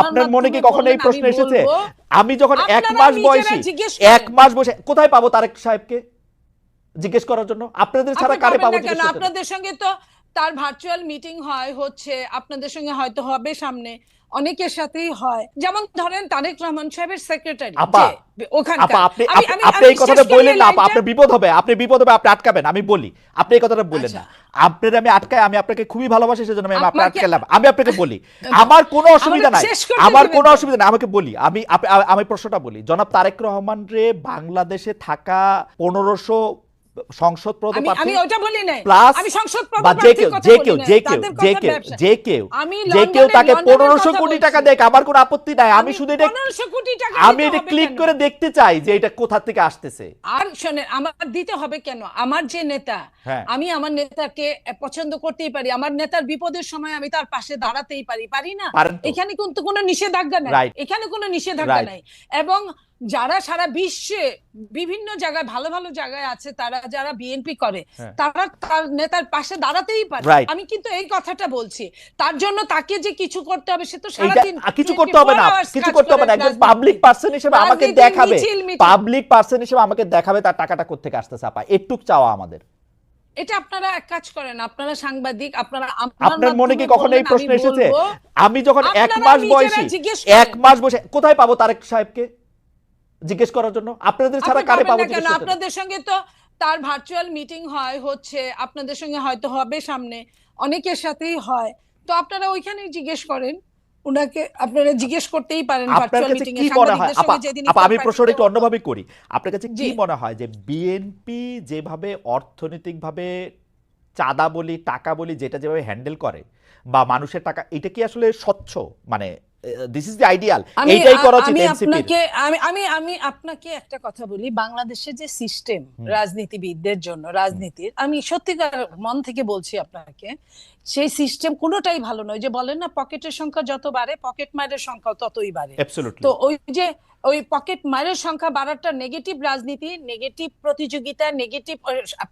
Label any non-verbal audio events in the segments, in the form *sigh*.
আপনার মনে কি কখনো এই প্রশ্ন এসেছে? আমি যখন এক মাস বয়সী জিজ্ঞেস এক মাস বসে কোথায় পাবো তারেক সাহেবকে জিজ্ঞেস করার জন্য? আপনাদের ছাড়া কারে পাবো আপনাদের সঙ্গে তো তার ভার্চুয়াল মিটিং হয় হচ্ছে আপনাদের সঙ্গে হয়তো হবে সামনে। অনেকের সাথেই হয়। যেমন ধরেন তারেক রহমান সাহেবের সেক্রেটারি আপনি আপনি- আপনি এই কথাটা বললেন না আপা আপনার বিপদ হবে আপনি বিপদ হবে আপনি আটকাবেন আমি বলি। আপনি এই কথাটা বললেন না। আপনার আমি আটকাই আমি আপনাকে খুবই ভালোবাসি সেজন্য আমি আপনাকে আটকালাম। আমি আপনাকে বলি। *laughs* আমার কোনো অসুবিধা নাই। আমার কোনো অসুবিধা নাই আমাকে বলি। আমি আমি প্রশ্নটা বলি। জনাব তারেক রহমান রে বাংলাদেশে থাকা পনেরোশো সংসদ আমি আমি ওটা বলি নাই। প্লাস আমি সংসদ বা যে কেউ যে কেউ যে কেউ যে কেউ যে কেউ যে কেউ তাকে লন্ডনের পনেরোশো কথা কোটি টাকা দেখ আমার কোনো আপত্তি নাই। আমি শুধু এটা 1500 কোটি টাকা আমি এটা ক্লিক করে দেখতে চাই যে এটা কোথা থেকে আসতেছে। আর শোনেন আমার দিতে হবে কেন? আমার যে নেতা হ্যাঁ। আমি আমার নেতাকে পছন্দ করতেই পারি। আমার নেতার বিপদের সময় আমি তার পাশে দাঁড়াতেই পারি। পারি না? এখানে কিন্তু কোনো নিষেধাজ্ঞা নাই। এখানে কোনো নিষেধাজ্ঞা নাই। এবং যারা সারা বিশ্বে বিভিন্ন জায়গায় ভালো ভালো জায়গায় আছে তারা যারা বিএনপি করে হ্যাঁ। তারা তার নেতার পাশে দাঁড়াতেই পারে। আমি কিন্তু এই কথাটা বলছি। তার জন্য তাকে যে কিছু করতে হবে সে তো সারাদিন কিছু করতে হবে না। কিছু করতে হবে না। একজন পাবলিক পার্সন হিসেবে আমাকে দেখাবে। পাবলিক পার্সন হিসেবে আমাকে দেখাবে তার টাকাটা কোথেকে আসতেছে আপা। একটু চাওয়া আমাদের। এটা আপনারা এক কাজ করেন আপনারা সাংবাদিক আপনারা আপনার মনে কি কখনো এই প্রশ্ন এসেছে? আমি যখন এক মাস বয়সী জিজ্ঞেস এক মাস বসে কোথায় পাবো তারেক সাহেবকে? জিজ্ঞেস করার জন্য? আপনাদের ছাড়া কারে পাবো কেন? আপনাদের সঙ্গে তো তার ভার্চুয়াল মিটিং হয় হচ্ছে আপনাদের সঙ্গে হয়তো হবে সামনে। অনেকের সাথেই হয়। তো আপনারা ওইখানেই জিজ্ঞেস করেন। উনাকে আপনারা জিজ্ঞেস করতেই পারেন ভার্চুয়াল মিটিং কি এ। সাংবাদিকদের সঙ্গে যেদিন আপা আমি প্রশ্নটা একটু অন্যভাবে করি। আপনার কাছে কি মনে হয় যে বিএনপি যেভাবে অর্থনৈতিকভাবে চাঁদা বলি টাকা বলি যেটা যেভাবে হ্যান্ডেল করে বা মানুষের টাকা এটা কি আসলে স্বচ্ছ? মানে দিস ইজ দ্য আইডিয়াল এইটাই করা উচিত আমি আপনাকে আমি আমি আমি আপনাকে একটা কথা বলি। বাংলাদেশের যে সিস্টেম রাজনীতিবিদদের জন্য রাজনীতির আমি সত্যিকার মন থেকে বলছি আপনাকে সেই সিস্টেম কোনোটাই ভালো নয়। যে বলেন না পকেটের সংখ্যা যত বাড়ে পকেট মারের সংখ্যা ততই বাড়ে। তো ওই যে ওই পকেট মারের সংখ্যা বাড়াটা নেগেটিভ রাজনীতি নেগেটিভ প্রতিযোগিতা নেগেটিভ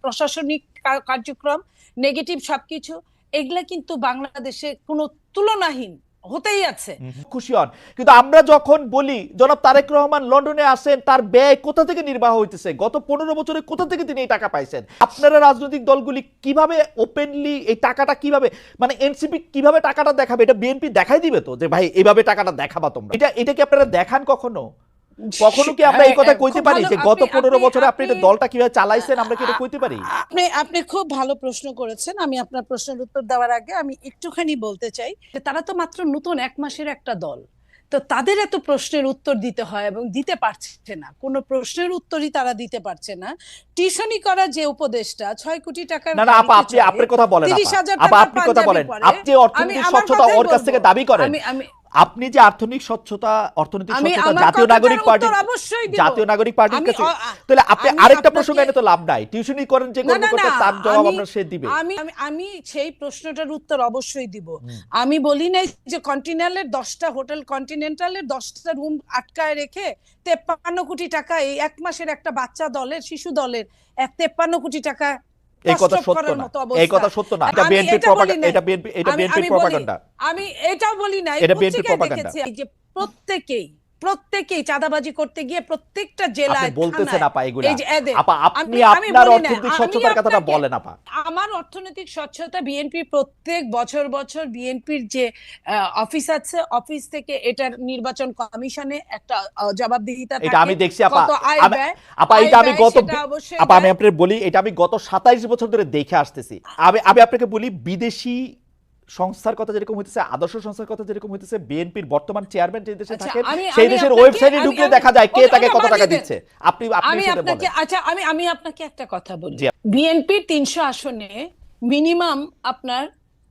প্রশাসনিক কার্যক্রম নেগেটিভ সবকিছু এগুলা কিন্তু বাংলাদেশে কোনো তুলনাহীন হতেই আছে। খুশি হন। কিন্তু আমরা যখন বলি, জনাব তারেক রহমান লন্ডনে আসেন, তার ব্যয় কোথা থেকে নির্বাহ হইতেছে? গত পনেরো বছরে কোথা থেকে তিনি এই টাকা পাইছেন? আপনারা রাজনৈতিক দলগুলি কীভাবে ওপেনলি এই টাকাটা কীভাবে মানে এনসিপি কীভাবে টাকাটা দেখাবে? এটা বিএনপি দেখাই দিবে তো, যে ভাই, এভাবে টাকাটা দেখাবা তোমরা। এটা এটা কি আপনারা দেখান কখনো? কখনো কি আমরা এই কথা হ্যাঁ, কইতে পারি? যে গত আপনি- পনেরো আপনি- বছরে আপনি এটা দলটা কীভাবে চালাইছেন আমরা কি এটা কইতে পারি? আপনি আপনি খুব ভালো প্রশ্ন করেছেন। আমি আপনার প্রশ্নের উত্তর দেওয়ার আগে আমি একটুখানি বলতে চাই যে তারা তো মাত্র নতুন এক মাসের একটা দল। তো তাদের এত প্রশ্নের উত্তর দিতে হয় এবং দিতে পারছে না। কোনো প্রশ্নের উত্তরই তারা দিতে পারছে না। টিউশনি করা যে উপদেশটা ছয় কোটি টাকার না না আপা আপনি আপনার কথা বলেন 30,000 আপা। আপা আপনি কথা বলেন। আপনি অর্থনৈতিক স্বচ্ছতা ওর কাছ থেকে দাবি করেন। আমি আমি আপনি যে অর্থনৈতিক স্বচ্ছতা অর্থনৈতিক আমি স্বচ্ছতা জাতীয় নাগরিক পার্টি। জাতীয় নাগরিক পার্টির কাছে তাহলে আপনি আরেকটা প্রসঙ্গ এনে তো লাভ নাই। টিউশনি করেন যে না, করবে করতে তার জবাব আপনার সে দিবে। আমি আমি আমি সেই প্রশ্নটার উত্তর অবশ্যই দিব। আমি বলি নাই যে কন্টিনেন্টালের দশটা হোটেল কন্টিনেন্টালের দশটা রুম আটকায় রেখে তেপ্পান্ন কোটি টাকা এই এক মাসের একটা বাচ্চা দলের শিশু দলের এক তেপ্পান্ন কোটি টাকা এই কথা সত্য না। এই কথা সত্য না। এটা বিএনপি এটা প্রপাগান্ডা। এটা বিএনপি এটা বিএনপি প্রপাগান্ডা। আমি এটাও বলি নাই। এটা বিএনপি প্রপাগান্ডা। যে প্রত্যেকেই প্রত্যেকেই চাঁদাবাজি করতে গিয়ে প্রত্যেকটা জেলায় বলতেছেন আপা এগুলা। এই যে আপা আপনি আপনার অর্থনৈতিক স্বচ্ছতার কথাটা বলেন আপা। আমার অর্থনৈতিক স্বচ্ছতা বিএনপি প্রত্যেক বছর বছর বিএনপির যে অফিস আছে অফিস থেকে এটার নির্বাচন কমিশনে একটা জবাবদিহিতা এটা আমি দেখছি আপা। আপা এটা আমি গত আপা আমি দেয়। আপনার বলি এটা আমি গত সাতাইশ বছর ধরে দেখে আসতেছি। আমি আমি আপনাকে বলি বিদেশি সংস্থার কথা যেরকম হইতেছে আদর্শ সংস্থার কথা যেরকম হইতেছে বিএনপির বর্তমান চেয়ারম্যান যে দেশে আচ্ছা, থাকেন সেই দেশের ওয়েবসাইটে ঢুকে ঢুকলে দেখা যায় কে তাকে কত টাকা দিচ্ছে। আপনি আপনি আমি আপনাকে আচ্ছা আমি আমি আপনাকে একটা কথা বলি। বিএনপির তিনশো আসনে মিনিমাম আপনার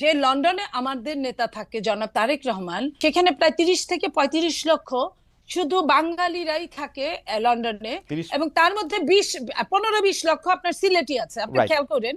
যে লন্ডনে আমাদের নেতা থাকে জনাব তারেক রহমান সেখানে প্রায় তিরিশ থেকে পঁয়ত্রিশ লক্ষ শুধু বাঙালিরাই থাকে লন্ডনে এবং তার মধ্যে বিশ পনেরো বিশ লক্ষ আপনার সিলেটি আছে। আপনি খেয়াল করেন।